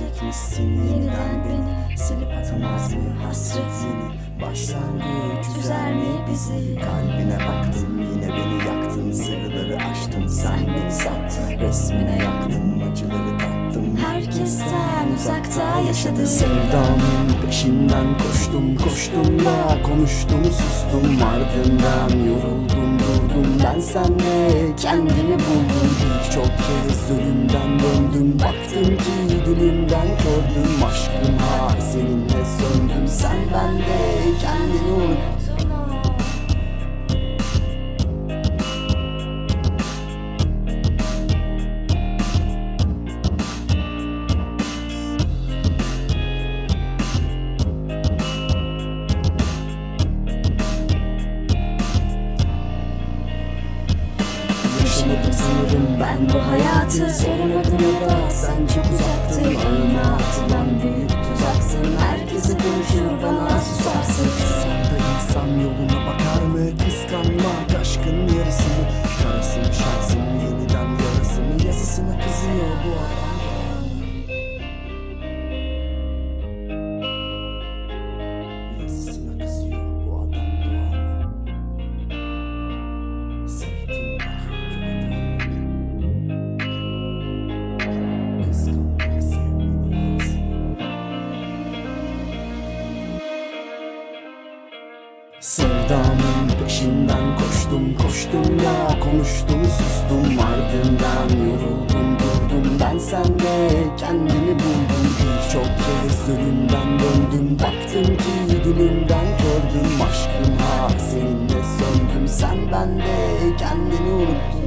etmişsin yeniden beni Silip atamaz mı hasret? Yeni Başlangıç üzer mi bizi Kalbine baktım yine beni yaktın. Sırları açtın sen beni sattın. Resmine yaktım acıları tattım Herkesten uzakta yaşadım Sevdamın peşinden koştum koştum da Konuştum sustum. Ardından yoruldum durdum. Ben senle kendimi buldum Ölümden döndüm Baktım ki dilimden kördüm Aşkım Sanırım ben bu hayatı. Soramadım da sen çok uzaktın. Ağına atılan büyük tuzaksın. Herkesi konuşur bana susarsın Susar da insan yoluna bakar mı? Kıskanmak aşkın Sevdamın peşinden koştum koştum ya Konuştum sustum. Ardından yoruldum durdum. Ben sende kendimi buldum. Birçok kez ölümden döndüm. Baktım ki dilimden gördüm. Aşkım ha seninle söndüm. Sen bende kendini unuttun